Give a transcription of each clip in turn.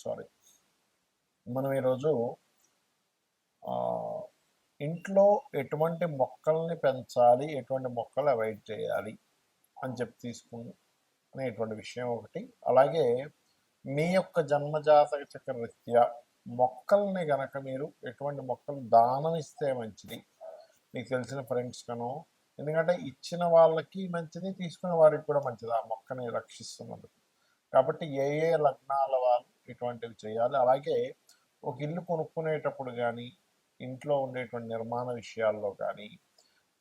Sorry మనం ఈరోజు ఇంట్లో ఎటువంటి మొక్కల్ని పెంచాలి ఎటువంటి మొక్కలు అవాయిడ్ చేయాలి అని చెప్పి తీసుకుని అనేటువంటి విషయం ఒకటి. అలాగే మీ యొక్క జన్మజాతక చక్ర రీత్యా మొక్కల్ని గనక మీరు ఎటువంటి మొక్కలు దానం ఇస్తే మంచిది. మీకు తెలిసిన ఫ్రెండ్స్ కను ఎందుకంటే ఇచ్చిన వాళ్ళకి మంచిది తీసుకున్న వారికి కూడా మంచిది. ఆ మొక్కని రక్షిస్తున్నందుకు. కాబట్టి ఏ ఏ లగ్నాల వాళ్ళు ఇటువంటివి చేయాలి. అలాగే ఒక ఇల్లు కొనుక్కునేటప్పుడు కానీ ఇంట్లో ఉండేటువంటి నిర్మాణ విషయాల్లో కానీ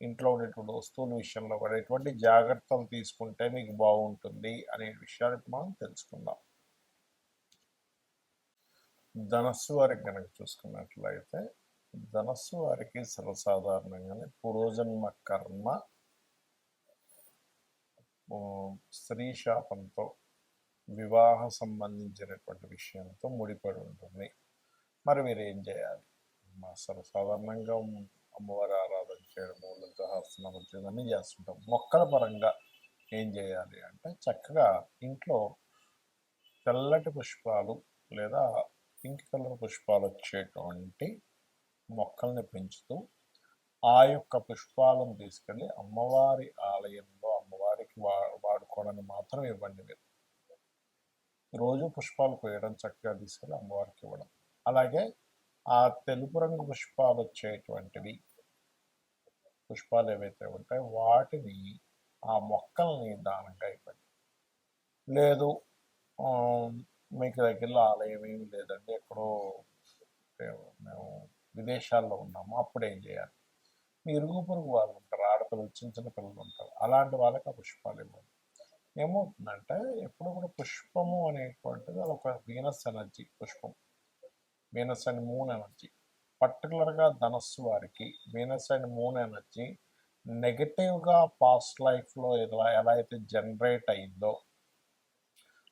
ఇంట్లో ఉండేటువంటి వస్తువుల విషయంలో కూడా ఎటువంటి జాగ్రత్తలు తీసుకుంటే మీకు బాగుంటుంది అనే విషయాలు మనం తెలుసుకుందాం. ధనస్సు వారికి కనుక చూసుకున్నట్లయితే ధనస్సు వారికి సర్వసాధారణంగానే పూర్వజన్మ కర్మ స్త్రీ శాపంతో వివాహ సంబంధించినటువంటి విషయంతో ముడిపడి ఉంటుంది. మరి మీరు ఏం చేయాలి? మా సర్వసాధారణంగా అమ్మవారి ఆరాధన చేయడం లలిత చేయడం చేస్తుంటాం. మొక్కల పరంగా ఏం చేయాలి అంటే చక్కగా ఇంట్లో తెల్లటి పుష్పాలు లేదా పింక్ కలర్ పుష్పాలు వచ్చేటువంటి మొక్కల్ని పెంచుతూ ఆ యొక్క పుష్పాలను తీసుకెళ్ళి అమ్మవారి ఆలయంలో అమ్మవారికి వా వాడుకోవడానికి మాత్రం ఇవ్వండి మీరు. రోజు పుష్పాలు కోయడం చక్కగా తీసుకెళ్ళి అమ్మవారికి ఇవ్వడం. అలాగే ఆ తెలుపు రంగు పుష్పాలు వచ్చేటువంటివి పుష్పాలు ఏవైతే ఉంటాయో వాటిని ఆ మొక్కల్ని దానంగా ఇవ్వండి. లేదు మీకు దగ్గరలో ఆలయం ఏమి లేదండి. ఎక్కడో మేము విదేశాల్లో ఉన్నాము. అప్పుడు ఏం చేయాలి? మీ ఇరుగు పొరుగు వాళ్ళు ఉంటారు. ఆడపిల్లలు చిన్న చిన్న పిల్లలు ఉంటారు. అలాంటి వాళ్ళకి ఆ పుష్పాలు ఇవ్వండి. ఏమవుతుందంటే ఎప్పుడు కూడా పుష్పము అనేటువంటిది అది ఒక వీనస్ ఎనర్జీ పుష్పం వీనస్ అండ్ మూన్ ఎనర్జీ పర్టికులర్గా ధనస్సు వారికి వీనస్ అండ్ మూన్ ఎనర్జీ నెగటివ్గా పాస్ట్ లైఫ్లో ఎలా ఎలా అయితే జనరేట్ అయిందో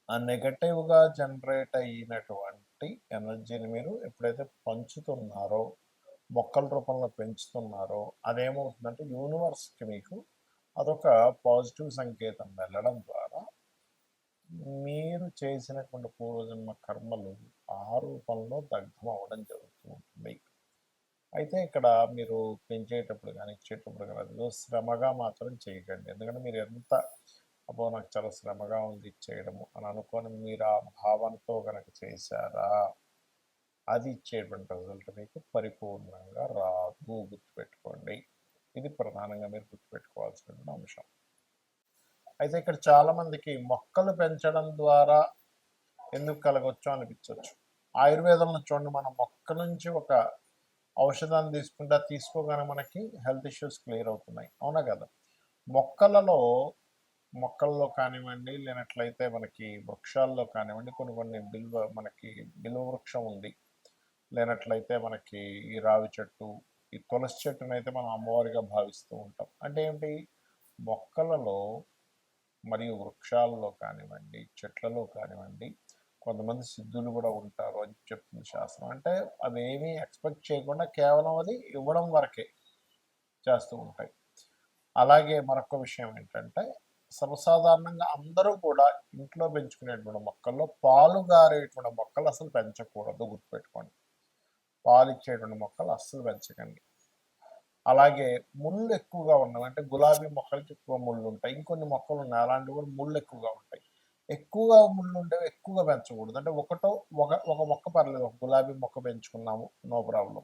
ఆ నెగటివ్గా జనరేట్ అయినటువంటి ఎనర్జీని మీరు ఎప్పుడైతే పంచుతున్నారో మొక్కల రూపంలో పెంచుతున్నారో అదేమవుతుందంటే యూనివర్స్కి మీకు అదొక పాజిటివ్ సంకేతం వెళ్ళడం ద్వారా మీరు చేసినటువంటి పూర్వజన్మ కర్మలు ఆ రూపంలో దగ్ధం అవ్వడం జరుగుతూ ఉంటుంది. అయితే ఇక్కడ మీరు పెంచేటప్పుడు కానీ ఇచ్చేటప్పుడు కానీ అదిలో శ్రమగా మాత్రం చేయకండి. ఎందుకంటే మీరు ఎంత అబ్బో నాకు చాలా శ్రమగా ఉంది ఇచ్చేయడము అని అనుకొని మీరు ఆ భావనతో కనుక చేశారా అది ఇచ్చేటువంటి రిజల్ట్ మీకు పరిపూర్ణంగా రాదు. గుర్తుపెట్టుకోండి. ఇది ప్రధానంగా మీరు గుర్తుపెట్టుకోవాల్సిన అంశం. అయితే ఇక్కడ చాలా మందికి మొక్కలు పెంచడం ద్వారా ఎందుకు కలగొచ్చు అనిపించవచ్చు ఆయుర్వేదంలో చూడండి మనం మొక్క నుంచి ఒక ఔషధాన్ని తీసుకుంటా తీసుకోగానే మనకి హెల్త్ ఇష్యూస్ క్లియర్ అవుతున్నాయి. అవునా కదా? మొక్కలలో మొక్కల్లో కానివ్వండి లేనట్లయితే మనకి వృక్షాల్లో కానివ్వండి కొన్ని కొన్ని బిల్వ మనకి బిల్వ వృక్షం ఉంది. లేనట్లయితే మనకి ఈ రావి చెట్టు ఈ తులసి చెట్టును అయితే మనం అమ్మవారిగా భావిస్తూ ఉంటాం. అంటే ఏంటి? మొక్కలలో మరియు వృక్షాలలో కానివ్వండి చెట్లలో కానివ్వండి కొంతమంది సిద్ధులు కూడా ఉంటారు అని చెప్తుంది శాస్త్రం. అంటే అవేమీ ఎక్స్పెక్ట్ చేయకుండా కేవలం అది ఇవ్వడం వరకే చేస్తూ ఉంటాయి. అలాగే మరొక విషయం ఏంటంటే సర్వసాధారణంగా అందరూ కూడా ఇంట్లో పెంచుకునేటువంటి మొక్కల్లో పాలు గారేటువంటి మొక్కలు అసలు పెంచకూడదు గుర్తుపెట్టుకోండి. పాలిచ్చేటువంటి మొక్కలు అస్సలు పెంచకండి. అలాగే ముళ్ళు ఎక్కువగా ఉన్నవి అంటే గులాబీ మొక్కలకి ఎక్కువ ముళ్ళు ఉంటాయి. ఇంకొన్ని మొక్కలు ఉన్నాయి. అలాంటివి కూడా ముళ్ళు ఎక్కువగా ఉంటాయి. ఎక్కువగా ముళ్ళు ఉండేవి ఎక్కువగా పెంచకూడదు. అంటే ఒకటో ఒక ఒక మొక్క పర్లేదు. ఒక గులాబీ మొక్క పెంచుకున్నాము నో ప్రాబ్లం.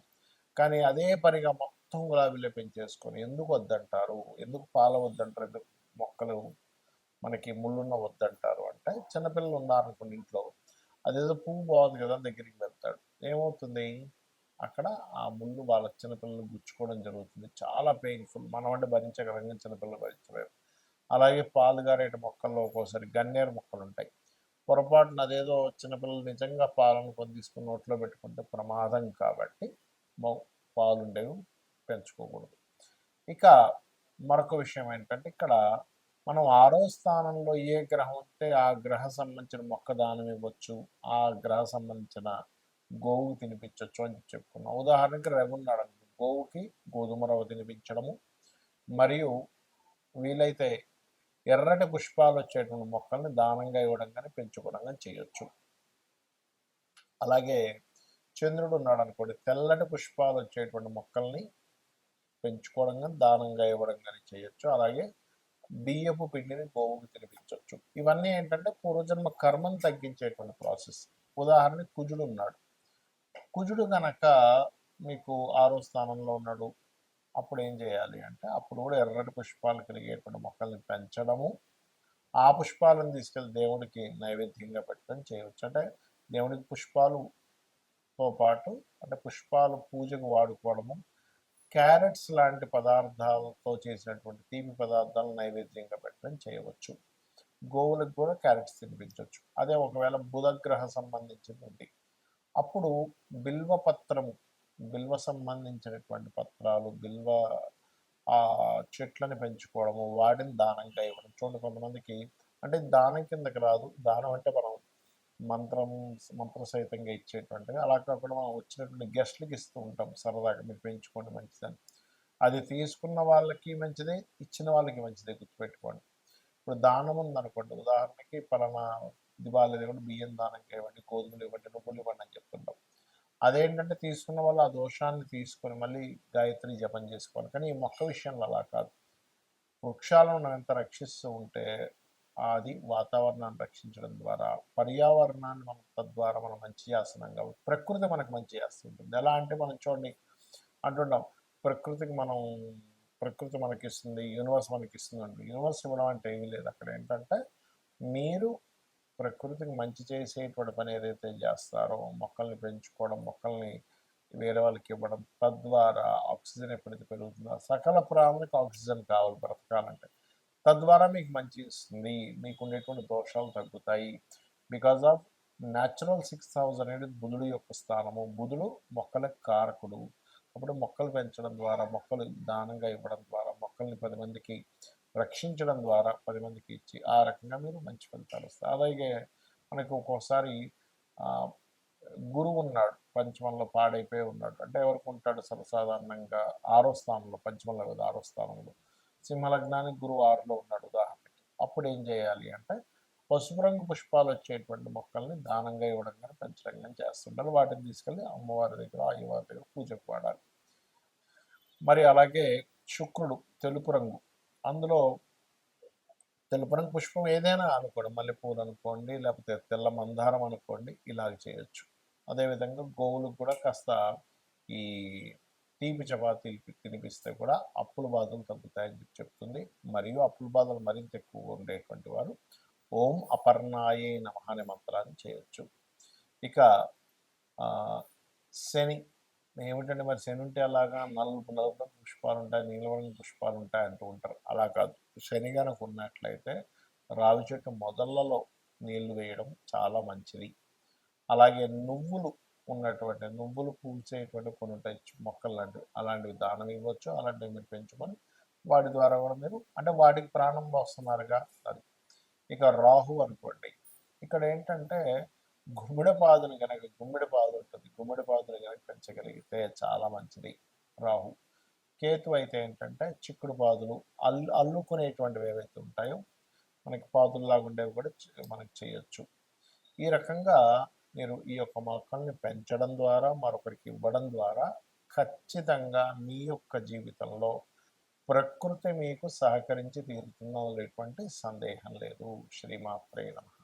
కానీ అదే పనిగా మొత్తం గులాబీలే పెంచేసుకొని ఎందుకు వద్దంటారు? ఎందుకు పాల వద్దంటారు? ఎందుకు మొక్కలు మనకి ముళ్ళున్న వద్దంటారు? అంటే చిన్నపిల్లలు ఉన్నారనుకోండి ఇంట్లో అదేదో పువ్వు బాగుంది కదా దగ్గరికి వెళ్తాడు. ఏమవుతుంది? అక్కడ ఆ ముళ్ళు వాళ్ళ చిన్నపిల్లలు గుచ్చుకోవడం జరుగుతుంది. చాలా పెయిన్ఫుల్ మనం అంటే భరించగలంగా చిన్నపిల్లలు భరించలేరు. అలాగే పాలు గారేటి మొక్కల్లో ఒక్కోసారి గన్నేరు మొక్కలు ఉంటాయి. పొరపాటున అదేదో చిన్నపిల్లలు నిజంగా పాలను కొని తీసుకుని నోట్లో పెట్టుకుంటే ప్రమాదం కాబట్టి పాలు ఉండేవి పెంచుకోకూడదు. ఇక మరొక విషయం ఏంటంటే ఇక్కడ మనం ఆరో స్థానంలో ఏ గ్రహం ఉంటే ఆ గ్రహ సంబంధించిన మొక్క దానం ఇవ్వచ్చు. ఆ గ్రహ సంబంధించిన గోవు తినిపించవచ్చు అని చెప్పుకున్నాం ఉదాహరణకి రవి ఉన్నాడు అనుకో, గోవుకి గోధుమ రవ్వ తినిపించడము. మరియు వీలైతే ఎర్రటి పుష్పాలు వచ్చేటువంటి మొక్కల్ని దానంగా ఇవ్వడం కానీ పెంచుకోవడం కానీ చేయొచ్చు. అలాగే చంద్రుడు ఉన్నాడు అనుకోండి తెల్లటి పుష్పాలు వచ్చేటువంటి మొక్కల్ని పెంచుకోవడం కానీ దానంగా ఇవ్వడం కానీ చేయొచ్చు. అలాగే బియ్యపు పిండిని గోవుకి తినిపించవచ్చు ఇవన్నీ ఏంటంటే పూర్వజన్మ కర్మను తగ్గించేటువంటి ప్రాసెస్. ఉదాహరణకి కుజుడు ఉన్నాడు. కుజుడు గనక మీకు ఆరో స్థానంలో ఉన్నాడు అప్పుడు ఏం చేయాలి అంటే అప్పుడు కూడా ఎర్రటి పుష్పాలు కలిగేటువంటి మొక్కల్ని పెంచడము ఆ పుష్పాలను తీసుకెళ్ళి దేవుడికి నైవేద్యంగా పెట్టడం చేయవచ్చు. అంటే దేవుడికి పుష్పాలుతో పాటు అంటే పుష్పాలు పూజకు వాడుకోవడము క్యారెట్స్ లాంటి పదార్థాలతో చేసినటువంటి తీపి పదార్థాలను నైవేద్యంగా పెట్టడం చేయవచ్చు. గోవులకు కూడా క్యారెట్స్ తినిపించవచ్చు. అదే ఒకవేళ బుధగ్రహ సంబంధించినటువంటి అప్పుడు బిల్వ పత్రము బిల్వ సంబంధించినటువంటి పత్రాలు బిల్వ ఆ చెట్లని పెంచుకోవడము వాటిని దానంగా ఇవ్వడం. చూడండి కొంతమందికి అంటే దానం కిందకి రాదు. దానం అంటే మనం మంత్రం మంత్ర సహితంగా ఇచ్చేటువంటిది అలా కాకుండా మనం వచ్చినటువంటి గెస్ట్లకి ఇస్తూ ఉంటాం. సరదాగా మీరు పెంచుకోండి మంచిదని. అది తీసుకున్న వాళ్ళకి మంచిదే ఇచ్చిన వాళ్ళకి మంచిదే గుర్తుపెట్టుకోండి. ఇప్పుడు దానం ఉందనుకోండి. ఉదాహరణకి పలానా దివాళీ ఇవ్వండి బియ్యం దానంగా ఇవ్వండి గోధుమలు ఇవ్వండి నువ్వులు ఇవ్వండి అని చెప్తుంటాం. అదేంటంటే తీసుకున్న వాళ్ళు ఆ దోషాన్ని తీసుకొని మళ్ళీ గాయత్రి జపం చేసుకోవాలి. కానీ ఈ మొక్క విషయంలో అలా కాదు. వృక్షాలను మనం ఎంత రక్షిస్తూ ఉంటే అది వాతావరణాన్ని రక్షించడం ద్వారా పర్యావరణాన్ని మనం తద్వారా మనం మంచి చేస్తున్నాం కాబట్టి ప్రకృతి మనకు మంచి చేస్తుంటుంది ఎలా అంటే మనం చూడండి అంటుంటాం ప్రకృతికి మనం ప్రకృతి మనకి ఇస్తుంది యూనివర్స్ మనకి ఇస్తుంది అంటే యూనివర్స్ ఇవ్వడం అంటే ఏమీ లేదు. అక్కడ ఏంటంటే మీరు ప్రకృతికి మంచి చేసేటువంటి పని ఏదైతే చేస్తారో మొక్కల్ని పెంచుకోవడం మొక్కల్ని వేరే వాళ్ళకి ఇవ్వడం తద్వారా ఆక్సిజన్ ఎప్పుడైతే పెరుగుతుందో సకల ప్రాణులకు ఆక్సిజన్ కావాలి బ్రతకాలంటే. తద్వారా మీకు మంచి ఇస్తుంది మీకు ఉండేటువంటి దోషాలు తగ్గుతాయి. Because of natural six house అనేది బుధుడు యొక్క స్థానము. బుధుడు మొక్కలకు కారకుడు. అప్పుడు మొక్కలు పెంచడం ద్వారా మొక్కలు దానంగా ఇవ్వడం ద్వారా మొక్కల్ని పది మందికి రక్షించడం ద్వారా పది మందికి ఇచ్చి ఆ రకంగా మీరు మంచి ఫలితాలు వస్తాయి. అలాగే మనకు ఒక్కోసారి గురువు ఉన్నాడు పంచమంలో పాడైపోయి ఉన్నాడు. అంటే ఎవరికి ఉంటాడు సర్వసాధారణంగా ఆరో స్థానంలో పంచమంలో కదా ఆరో స్థానంలో. సింహలగ్నానికి గురువు ఆరులో ఉన్నాడు ఉదాహరణకి. అప్పుడు ఏం చేయాలి అంటే పసుపు రంగు పుష్పాలు వచ్చేటువంటి మొక్కల్ని దానంగా ఇవ్వడం కానీ పెంచడం కానీ చేస్తుంటారు. వాటిని తీసుకెళ్ళి అమ్మవారి దగ్గర అయ్యవారి దగ్గర పూజకు వాడాలి. మరి అలాగే శుక్రుడు తెలుపు రంగు అందులో తెలుపు రంగు పుష్పం ఏదైనా అనుకోండి మల్లెపూలు అనుకోండి లేకపోతే తెల్ల మందారం అనుకోండి ఇలాగ చేయొచ్చు. అదేవిధంగా గోవులకు కూడా కాస్త ఈ తీపి చపాతీలు తినిపిస్తే కూడా అప్పుల బాధలు తగ్గుతాయని చెప్తుంది. మరియు అప్పుల బాధలు మరింత ఎక్కువగా ఉండేటువంటి వారు ఓం అపర్ణాయే నమ అనే మంత్రాన్ని చేయొచ్చు. ఇక శని. ఏమిటంటే మరి శని ఉంటే అలాగా నలుపు నలుపు పుష్పాలు ఉంటాయి నీలవర్ణ పుష్పాలు ఉంటాయి అంటూ ఉంటారు. అలా కాదు. శని కనుక ఉన్నట్లయితే రావి చెట్టు మొదళ్ళలో నీళ్ళు వేయడం చాలా మంచిది. అలాగే నువ్వులు ఉన్నటువంటి నువ్వులు పూసేటువంటి కొన్ని ఉంటాయి మొక్కలు లాంటివి. అలాంటివి దానం ఇవ్వచ్చు అలాంటివి మీరు పెంచుకొని వాటి ద్వారా కూడా మీరు అంటే వాటికి ప్రాణం పోస్తున్నారుగా అది. ఇక రాహు అనుకోండి. ఇక్కడ ఏంటంటే గుమ్మిడి పాదులు కనుక గుమ్మిడి పాదు ఉంటుంది. గుమ్మిడి పాదుని కనుక పెంచగలిగితే చాలా మంచిది రాహు. కేతు అయితే ఏంటంటే చిక్కుడు పాదులు అల్లు అల్లుకునేటువంటివి ఏవైతే ఉంటాయో మనకి పాదుల్లాగా ఉండేవి కూడా మనకి చేయొచ్చు. ఈ రకంగా మీరు ఈ యొక్క మొక్కల్ని పెంచడం ద్వారా మరొకరికి ఇవ్వడం ద్వారా ఖచ్చితంగా మీ యొక్క జీవితంలో ప్రకృతి మీకు సహకరించి తీరుతుందనేటువంటి సందేహం లేదు. శ్రీమాత్రే నమ.